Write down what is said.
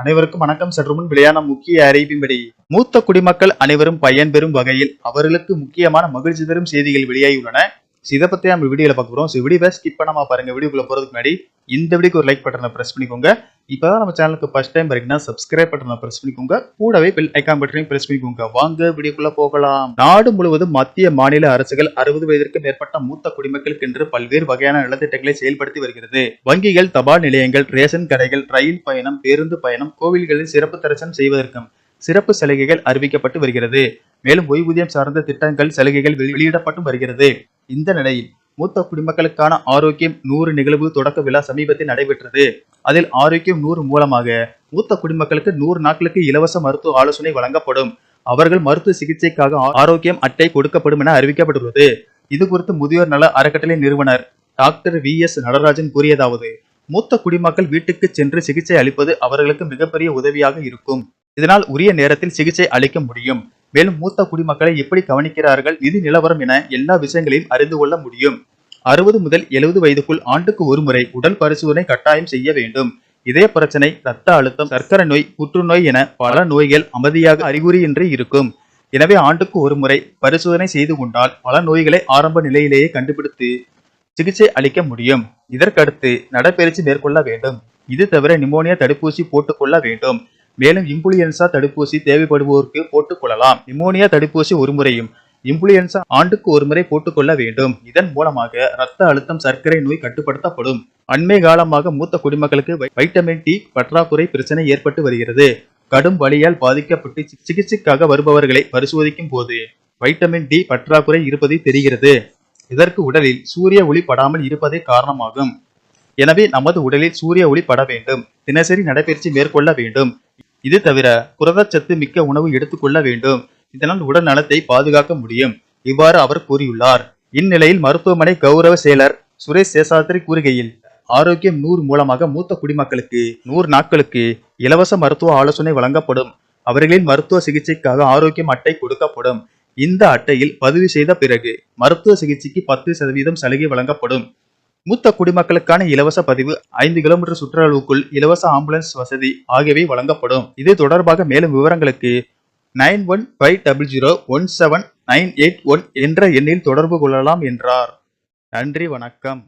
அனைவருக்கும் வணக்கம். சற்று முன் வெளியான முக்கிய அறிவிப்பின்படி மூத்த குடிமக்கள் அனைவரும் பயன்பெறும் வகையில் அவர்களுக்கு முக்கியமான மகிழ்ச்சி தரும் செய்திகள் வெளியாகியுள்ளன. இதை பத்தி நம்ம வீடியோல பார்க்க போறோம். வீடியோ ஸ்கிப் பண்ணாம பாருங்க. வீடியோக்குள்ள போறதுக்கு முன்னாடி இந்த வீடியோக்கு ஒரு லைக் பட்டனை பிரஸ் பண்ணிக்கோங்க. இப்பதான் நம்ம சேனலுக்கு ஃபஸ்ட் டைம் வரீங்கன்னா சப்ஸ்கிரைப் பட்டனை ப்ரெஸ் பண்ணிக்கோங்க. கூடவே பெல் ஐக்கான் பட்டனையும் ப்ரெஸ் பண்ணிக்கோங்க. வாங்க வீடியோக்குள்ள போகலாம். நாடு முழுவதும் மத்திய மாநில அரசுகள் அறுபது வயதிற்கு மேற்பட்ட மூத்த குடிமக்களுக்கு என்று பல்வேறு வகையான நலத்திட்டங்களை செயல்படுத்தி வருகிறது. வங்கிகள் தபால் நிலையங்கள் ரேஷன் கடைகள் ரயில் பயணம் பேருந்து பயணம் கோவில்களில் சிறப்பு தரிசனம் செய்வதற்கும் சிறப்பு சலுகைகள் அறிவிக்கப்பட்டு வருகிறது. மேலும் ஓய்வூதியம் சார்ந்த திட்டங்கள் சலுகைகள் வெளி- வெளியிடப்பட்டும் வருகிறது. இந்த நிலையில் மூத்த குடிமக்களுக்கான ஆரோக்கியம் நூறு நிகழ்வு தொடக்க விழா சமீபத்தில் நடைபெற்றது. அதில் ஆரோக்கியம் நூறு மூலமாக மூத்த குடிமக்களுக்கு நூறு நாட்களுக்கு இலவச மருத்துவ ஆலோசனை வழங்கப்படும். அவர்கள் மருத்துவ சிகிச்சைக்காக ஆரோக்கியம் அட்டை கொடுக்கப்படும் என அறிவிக்கப்பட்டுள்ளது. இது குறித்து முதியோர் நல அறக்கட்டளை நிறுவனர் டாக்டர் வி எஸ் நடராஜன் கூறியதாவது மூத்த குடிமக்கள் வீட்டுக்கு சென்று சிகிச்சை அளிப்பது அவர்களுக்கு மிகப்பெரிய உதவியாக இருக்கும். இதனால் உரிய நேரத்தில் சிகிச்சை அளிக்க முடியும். மேலும் மூத்த குடிமக்களை எப்படி கவனிக்கிறார்கள் நிதி நிலவரம் என எல்லா விஷயங்களையும் அறிந்து கொள்ள முடியும். அறுபது முதல் எழுபது வயதுக்குள் ஆண்டுக்கு ஒரு முறை உடல் பரிசோதனை கட்டாயம் செய்ய வேண்டும். இதய பிரச்சனை ரத்த அழுத்தம் சர்க்கரை நோய் புற்றுநோய் என பல நோய்கள் அமைதியாக அறிகுறியின்றி இருக்கும். எனவே ஆண்டுக்கு ஒரு முறை பரிசோதனை செய்து கொண்டால் பல நோய்களை ஆரம்ப நிலையிலேயே கண்டுபிடித்து சிகிச்சை அளிக்க முடியும். இதற்கடுத்து நடைபயிற்சி மேற்கொள்ள வேண்டும். இது தவிர நிமோனியா தடுப்பூசி போட்டுக்கொள்ள வேண்டும். மேலும் இம்புலியன்சா தடுப்பூசி தேவைப்படுவோருக்கு போட்டுக்கொள்ளலாம் நிமோனியா தடுப்பூசி ஒரு முறையும் இம்புலியன்சா ஆண்டுக்கு ஒரு முறை போட்டுக்கொள்ள வேண்டும். இதன் மூலமாக இரத்த அழுத்தம் சர்க்கரை நோய் கட்டுப்படுத்தப்படும். அண்மை காலமாக மூத்த குடிமக்களுக்கு வை- வைட்டமின் டி பற்றாக்குறை பிரச்சனை ஏற்பட்டு வருகிறது. கடும் வழியால் பாதிக்கப்பட்டு சிகிச்சைக்காக வருபவர்களை பரிசோதிக்கும் போது வைட்டமின் டி பற்றாக்குறை இருப்பது தெரிகிறது. இதற்கு உடலில் சூரிய ஒளி படாமல் இருப்பதே காரணமாகும். எனவே நமது உடலில் சூரிய ஒளி பட வேண்டும். தினசரி நடைபயிற்சி மேற்கொள்ள வேண்டும். இது தவிர புரதச்சத்து மிக்க உணவு எடுத்துக்கொள்ள வேண்டும். இதனால் உடல் நலத்தை பாதுகாக்க முடியும். இவ்வாறு அவர் கூறியுள்ளார். இந்நிலையில் மருத்துவமனை கௌரவ செயலர் சுரேஷ் சேஷாத்ரி கூறுகையில் ஆரோக்கியம் நூறு மூலமாக மூத்த குடிமக்களுக்கு நூறு நாட்களுக்கு இலவச மருத்துவ ஆலோசனை வழங்கப்படும். அவர்களின் மருத்துவ சிகிச்சைக்காக ஆரோக்கியம் அட்டை கொடுக்கப்படும். இந்த அட்டையில் பதிவு செய்த பிறகு மருத்துவ சிகிச்சைக்கு பத்து சதவீதம் சலுகை வழங்கப்படும். மூத்த குடிமக்களுக்கான இலவச பதிவு ஐந்து கிலோமீட்டர் சுற்றளவுக்குள் இலவச ஆம்புலன்ஸ் வசதி ஆகியவை வழங்கப்படும். இது தொடர்பாக மேலும் விவரங்களுக்கு nine one five double zero one seven nine eight one என்ற எண்ணில் தொடர்பு கொள்ளலாம் என்றார். நன்றி வணக்கம்.